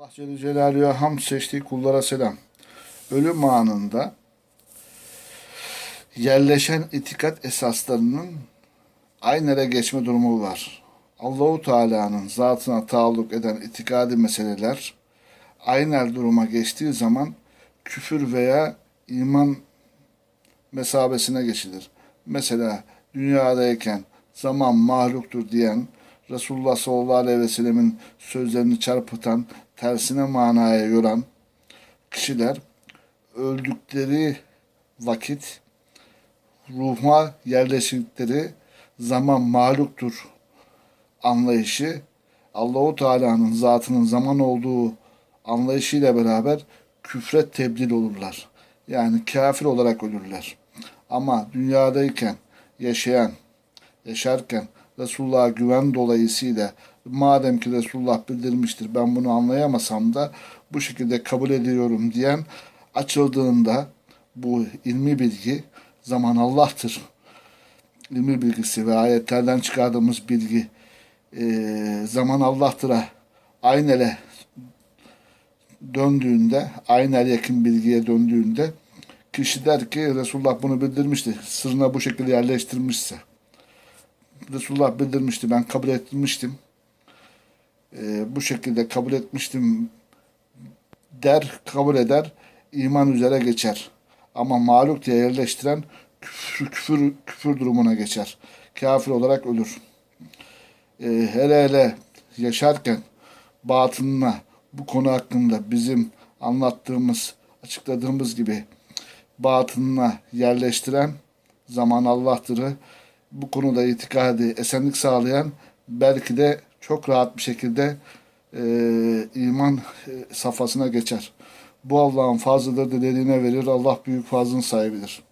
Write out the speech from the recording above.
Allah Celle Celaluhu'ya ham seçtiği kullara selam. Ölüm anında yerleşen itikat esaslarının aynere geçme durumu var. Allahu Teala'nın zatına taalluk eden itikadi meseleler ayner duruma geçtiği zaman küfür veya iman mesabesine geçilir. Mesela dünyadayken zaman mahluktur diyen Resulullah sallallahu aleyhi ve sellemin sözlerini çarpıtan, tersine manaya yoran kişiler öldükleri vakit ruha yerleştikleri zaman mahluktur anlayışı Allahu Teala'nın zatının zaman olduğu anlayışıyla beraber küfre tebdil olurlar. Yani kafir olarak ölürler. Ama dünyadayken yaşayan, yaşarken Resulullah'a güven dolayısıyla madem ki Resulullah bildirmiştir ben bunu anlayamasam da bu şekilde kabul ediyorum diyen açıldığında bu ilmi bilgi zaman Allah'tır. İlmi bilgisi ve ayetlerden çıkardığımız bilgi e, zaman Allah'tır'a aynele döndüğünde, aynel yakın bilgiye döndüğünde kişi der ki Resulullah bunu bildirmişti. Sırrına bu şekilde yerleştirmişse. Resulullah bildirmişti. Ben kabul etmiştim. Ee, bu şekilde kabul etmiştim der, kabul eder. iman üzere geçer. Ama maluk diye yerleştiren küfür, küfür, küfür durumuna geçer. Kafir olarak ölür. Ee, hele hele yaşarken batınına bu konu hakkında bizim anlattığımız, açıkladığımız gibi batınına yerleştiren zaman Allah'tır'ı bu konuda itikadi esenlik sağlayan belki de çok rahat bir şekilde e, iman e, safhasına geçer. Bu Allah'ın fazlıdır dilediğine verir. Allah büyük fazlın sahibidir.